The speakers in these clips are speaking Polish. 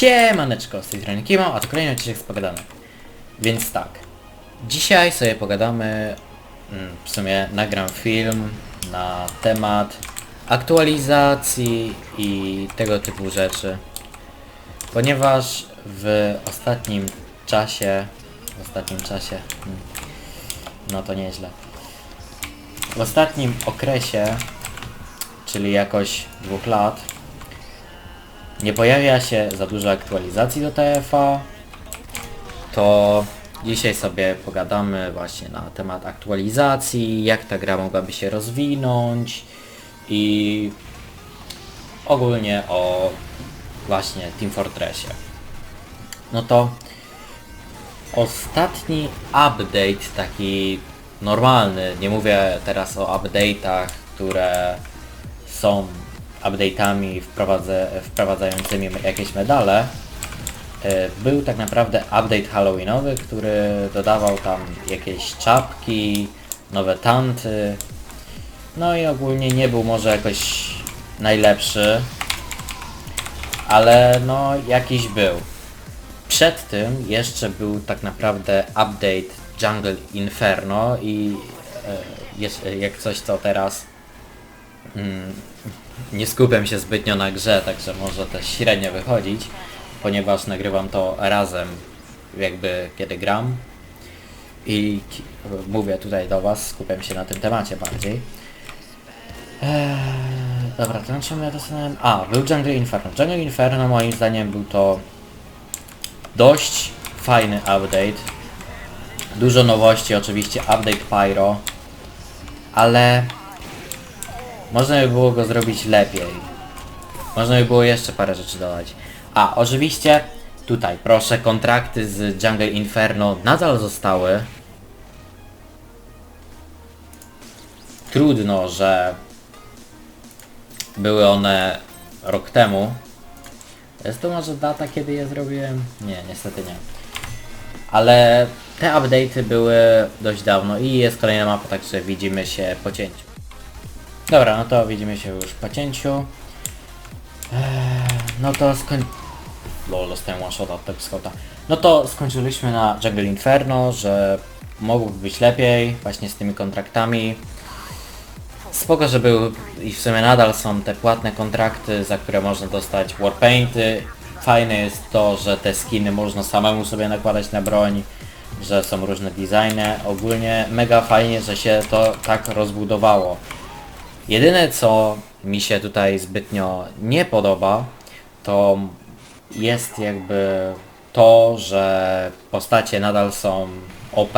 Siemaneczko, z tej strony Kimo, a to kolejny odcinek z Pogadanek. Więc tak, dzisiaj sobie pogadamy, mm, w sumie nagram film na temat aktualizacji i tego typu rzeczy. Ponieważ w ostatnim czasie, w ostatnim czasie, hmm, no to nieźle. W ostatnim okresie, czyli jakoś dwóch lat, nie pojawia się za dużo aktualizacji do TFA, to dzisiaj sobie pogadamy właśnie na temat aktualizacji, jak ta gra mogłaby się rozwinąć i ogólnie o właśnie Team Fortressie. No to ostatni update taki normalny, nie mówię teraz o update'ach, które są update'ami wprowadza, wprowadzającymi jakieś medale, e, był tak naprawdę update halloweenowy, który dodawał tam jakieś czapki, nowe tanty, no i ogólnie nie był może jakoś najlepszy, ale no jakiś był. Przed tym jeszcze był tak naprawdę update Jungle Inferno i e, jak coś to teraz mm, nie skupiam się zbytnio na grze, także może też średnio wychodzić, ponieważ nagrywam to razem jakby kiedy gram i mówię tutaj do Was, skupiam się na tym temacie bardziej. Eee, dobra, to na czym ja dostałem? A, był Jungle Inferno. Jungle Inferno moim zdaniem był to dość fajny update. Dużo nowości, oczywiście update Pyro, ale można by było go zrobić lepiej. Można by było jeszcze parę rzeczy dodać. A, oczywiście tutaj, proszę, kontrakty z Jungle Inferno nadal zostały. Trudno, że były one rok temu. Jest to może data, kiedy je zrobiłem? Nie, niestety nie. Ale te update'y były dość dawno i jest kolejna mapa, także widzimy się po cięciu. Dobra, no to widzimy się już po cięciu. Eee, no to skoń... Lol, dostałem one shot od. No to skończyliśmy na Jungle Inferno, że mogłoby być lepiej właśnie z tymi kontraktami. Spoko, że były i w sumie nadal są te płatne kontrakty, za które można dostać warpainty. Fajne jest to, że te skiny można samemu sobie nakładać na broń, że są różne designy. Ogólnie mega fajnie, że się to tak rozbudowało. Jedyne co mi się tutaj zbytnio nie podoba, to jest jakby to, że postacie nadal są OP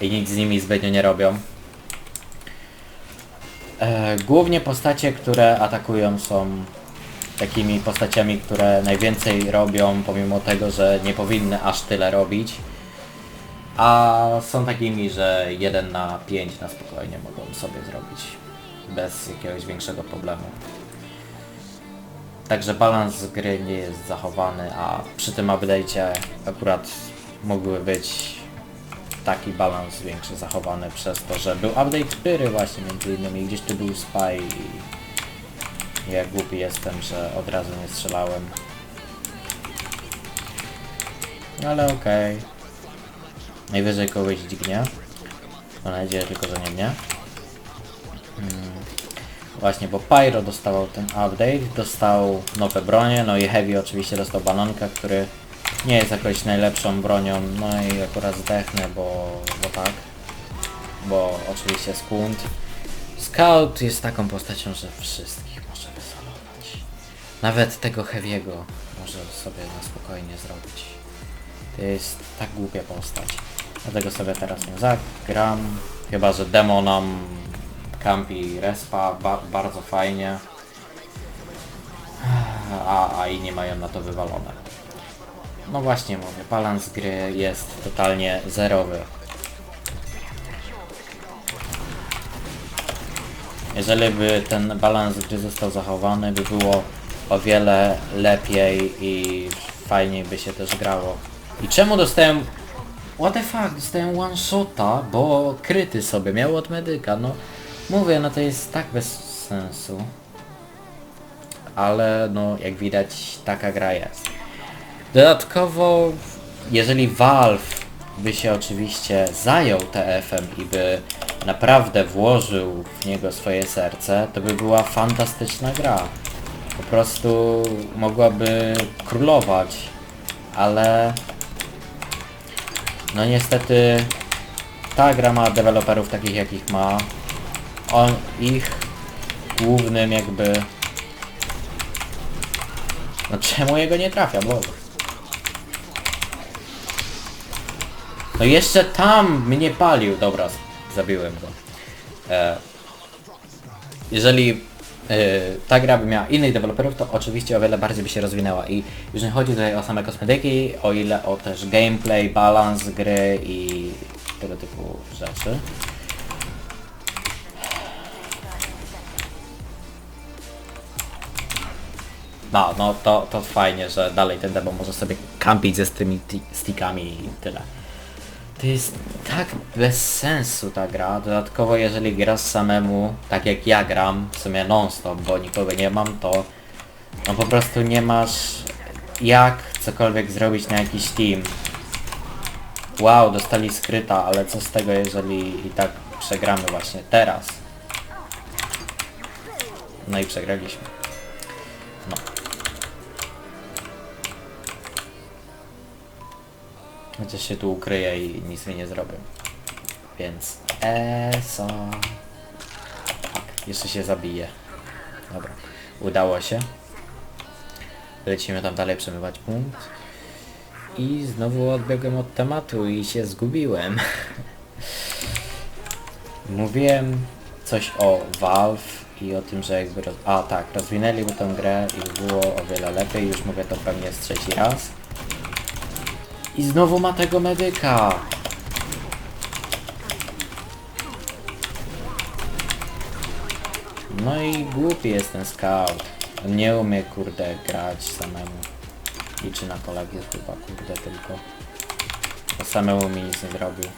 i nic z nimi zbytnio nie robią. E, głównie postacie, które atakują są takimi postaciami, które najwięcej robią, pomimo tego, że nie powinny aż tyle robić. A są takimi, że 1 na 5 na spokojnie mogą sobie zrobić bez jakiegoś większego problemu. Także balans gry nie jest zachowany, a przy tym update'cie akurat mógłby być taki balans większy zachowany przez to, że był update 4 właśnie między innymi, gdzieś tu był spy i jak głupi jestem, że od razu nie strzelałem. Ale okej. Najwyżej kogoś dźgnie. Mam nadzieję tylko, że nie mnie. Mm. Właśnie, bo Pyro dostawał ten update, dostał nowe bronie, no i Heavy oczywiście dostał bananka, który nie jest jakoś najlepszą bronią, no i akurat zdechnę, bo, bo tak. Bo oczywiście Skunt. Scout jest taką postacią, że wszystkich może wysolować. Nawet tego Heavy'ego może sobie na spokojnie zrobić. To jest tak głupia postać. Dlatego sobie teraz nie zagram. Chyba, że demo nam campi respa ba bardzo fajnie. A, a inni mają na to wywalone. No właśnie mówię, balans gry jest totalnie zerowy. Jeżeli by ten balans gry został zachowany, by było o wiele lepiej i fajniej by się też grało. I czemu dostałem... What the fuck, dostałem one shota, bo kryty sobie miał od medyka, no mówię, no to jest tak bez sensu. ale no jak widać taka gra jest. Dodatkowo, jeżeli Valve by się oczywiście zajął TF-em i by naprawdę włożył w niego swoje serce, to by była fantastyczna gra. Po prostu mogłaby królować, ale no niestety ta gra ma deweloperów takich jakich ma. On ich głównym jakby... No czemu jego nie trafia, Boże. No jeszcze tam mnie palił. Dobra, zabiłem go. E, jeżeli e, ta gra by miała innych deweloperów, to oczywiście o wiele bardziej by się rozwinęła. I już nie chodzi tutaj o same kosmetyki, o ile o też gameplay, balans gry i tego typu rzeczy. No, no to, to fajnie, że dalej ten demo może sobie kampić ze tymi ti- stickami i tyle. To jest tak bez sensu ta gra. Dodatkowo jeżeli grasz samemu, tak jak ja gram, w sumie non-stop, bo nikogo nie mam, to no po prostu nie masz jak cokolwiek zrobić na jakiś team. Wow, dostali skryta, ale co z tego jeżeli i tak przegramy właśnie teraz. No i przegraliśmy. Chociaż się tu ukryję i nic mi nie zrobię. Więc ESO. Tak, jeszcze się zabije. Dobra, udało się. Lecimy tam dalej przemywać punkt. I znowu odbiegłem od tematu i się zgubiłem. Mówiłem coś o Valve i o tym, że jakby... Roz... A tak, rozwinęliby tę grę i by było o wiele lepiej. Już mówię to pewnie z trzeci raz. I znowu ma tego medyka. No i głupi jest ten scout. On nie umie kurde grać samemu. Liczy na kolegów chyba kurde tylko. Bo samemu mi nic nie zrobił.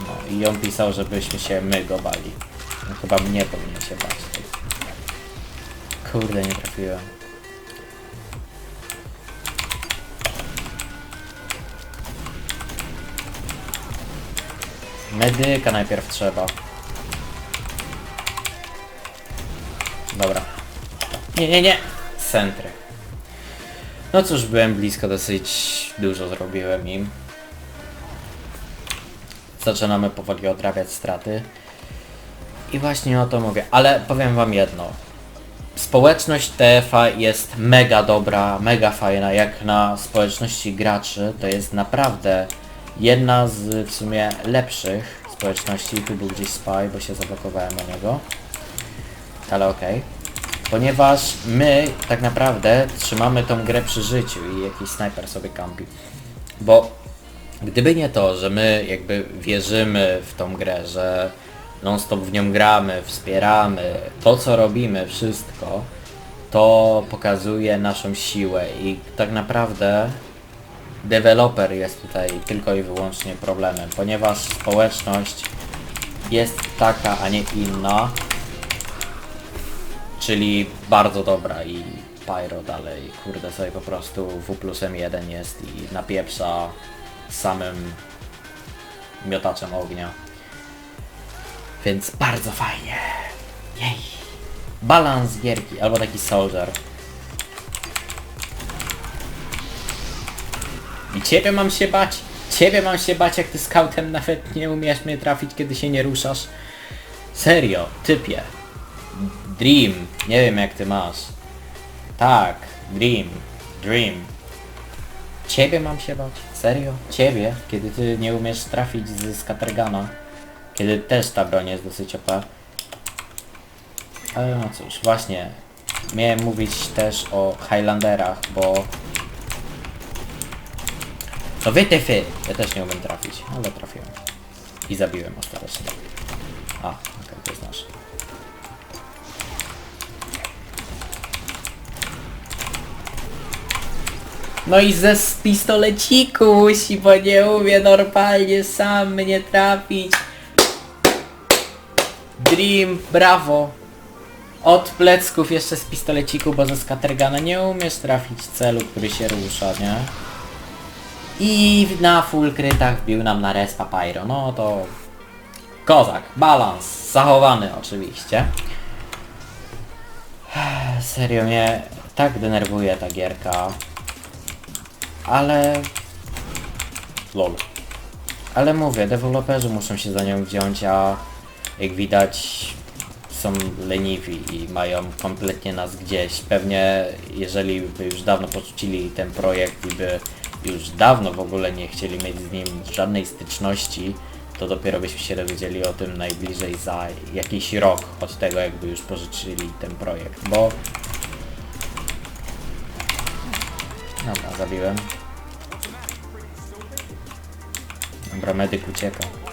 No i on pisał, żebyśmy się my go bali. No, chyba mnie powinien się bać. Kurde, nie trafiłem. Medyka najpierw trzeba. Dobra. Nie, nie, nie! Centry. No cóż, byłem blisko, dosyć dużo zrobiłem im. Zaczynamy powoli odrabiać straty. I właśnie o to mówię. Ale powiem wam jedno. Społeczność TFA jest mega dobra, mega fajna. Jak na społeczności graczy, to jest naprawdę jedna z w sumie lepszych społeczności. Tu był gdzieś spy, bo się zablokowałem na niego. Ale okej. Ponieważ my tak naprawdę trzymamy tą grę przy życiu i jakiś snajper sobie kampi. Bo gdyby nie to, że my jakby wierzymy w tą grę, że non stop w nią gramy, wspieramy, to co robimy, wszystko, to pokazuje naszą siłę i tak naprawdę deweloper jest tutaj tylko i wyłącznie problemem, ponieważ społeczność jest taka, a nie inna, czyli bardzo dobra i Pyro dalej, kurde sobie po prostu W plus M1 jest i napieprza samym miotaczem ognia. Więc bardzo fajnie. Jej. Balans gierki, albo taki soldier. I ciebie mam się bać? Ciebie mam się bać, jak ty scoutem nawet nie umiesz mnie trafić, kiedy się nie ruszasz? Serio, typie. Dream, nie wiem jak ty masz. Tak, Dream, Dream. Ciebie mam się bać? Serio? Ciebie? Kiedy ty nie umiesz trafić z Scattergana? Kiedy też ta broń jest dosyć OP. Ale no cóż, właśnie. Miałem mówić też o Highlanderach, bo... No wytyfy! Ja też nie umiem trafić, ale trafiłem. I zabiłem ostatecznie. A, okej, to jest nasz. No i ze z pistoleciku bo nie umie normalnie sam mnie trafić. Dream, brawo. Od plecków jeszcze z pistoleciku, bo ze skatergana nie umiesz trafić celu, który się rusza, nie? I na full krytach bił nam na respa Pyro. No to... Kozak, balans, zachowany oczywiście. Serio mnie tak denerwuje ta gierka. Ale... Lol. Ale mówię, deweloperzy muszą się za nią wziąć, a jak widać są leniwi i mają kompletnie nas gdzieś. Pewnie jeżeli by już dawno porzucili ten projekt i by już dawno w ogóle nie chcieli mieć z nim żadnej styczności, to dopiero byśmy się dowiedzieli o tym najbliżej za jakiś rok od tego jakby już pożyczyli ten projekt, bo... Dobra, zabiłem. Dobra, medyk ucieka.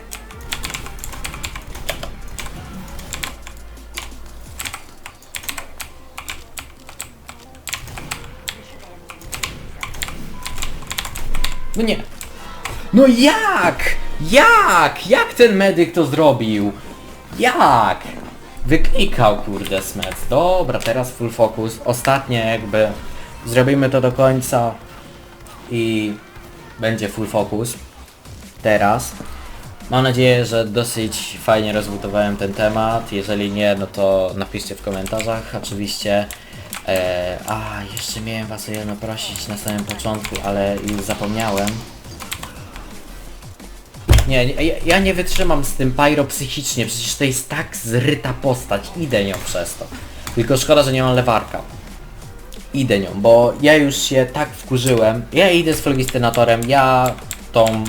No nie. No jak? Jak? Jak ten medyk to zrobił? Jak? Wyklikał kurde smet. Dobra, teraz full focus. Ostatnie jakby zrobimy to do końca i będzie full focus. Teraz. Mam nadzieję, że dosyć fajnie rozbudowałem ten temat. Jeżeli nie, no to napiszcie w komentarzach. Oczywiście. E, a, jeszcze miałem was o jedno prosić na samym początku, ale już zapomniałem. Nie, nie ja, ja nie wytrzymam z tym pyro psychicznie, przecież to jest tak zryta postać, idę nią przez to. Tylko szkoda, że nie mam lewarka. Idę nią, bo ja już się tak wkurzyłem. Ja idę z flegistynatorem, ja tą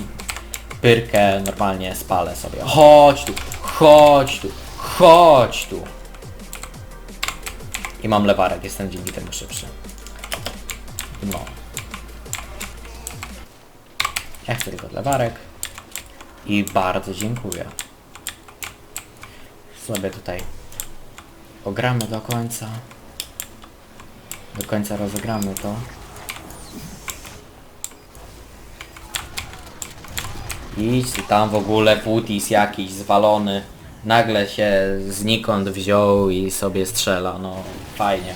pyrkę normalnie spalę sobie. Chodź tu, chodź tu, chodź tu. I mam lewarek, jestem dzięki temu szybszy. No. Ja chcę tylko lewarek. I bardzo dziękuję. Sobie tutaj ogramy do końca. Do końca rozegramy to. Idź tam w ogóle putis jakiś zwalony. Nagle się znikąd wziął i sobie strzela, no fajnie.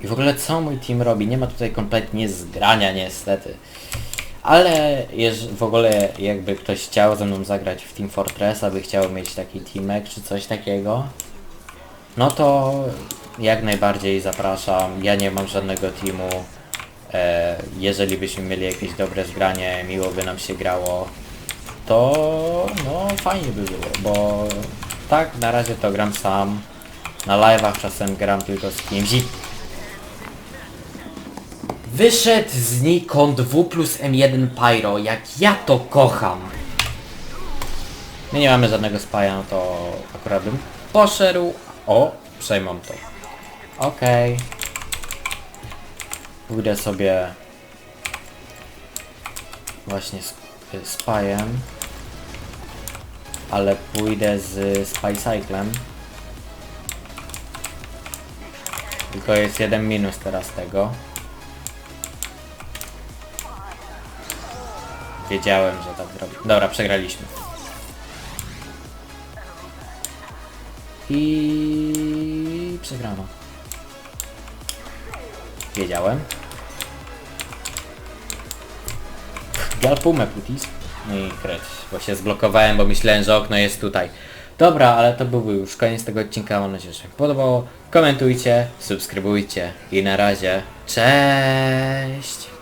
I w ogóle co mój team robi? Nie ma tutaj kompletnie zgrania niestety. Ale w ogóle jakby ktoś chciał ze mną zagrać w Team Fortress, aby chciał mieć taki teamek czy coś takiego, no to jak najbardziej zapraszam. Ja nie mam żadnego teamu. E, jeżeli byśmy mieli jakieś dobre zgranie, miło by nam się grało, to no fajnie by było, bo tak na razie to gram sam. Na live'ach czasem gram tylko z kimś. i- Wyszedł znikąd W plus M1 Pyro, jak ja to kocham. My nie mamy żadnego spaja, no to akurat bym poszedł. O, przejmą to. Okej. Pójdę sobie właśnie z, z pajem. Ale pójdę z Spycyclem. Tylko jest jeden minus teraz tego. Wiedziałem, że tak zrobię. Dobra, przegraliśmy. I przegrano. Wiedziałem. Galpumę putis. No i kret, bo się zblokowałem, bo myślałem, że okno jest tutaj. Dobra, ale to byłby już koniec tego odcinka. Mam nadzieję, że się podobało. Komentujcie, subskrybujcie i na razie. Cześć!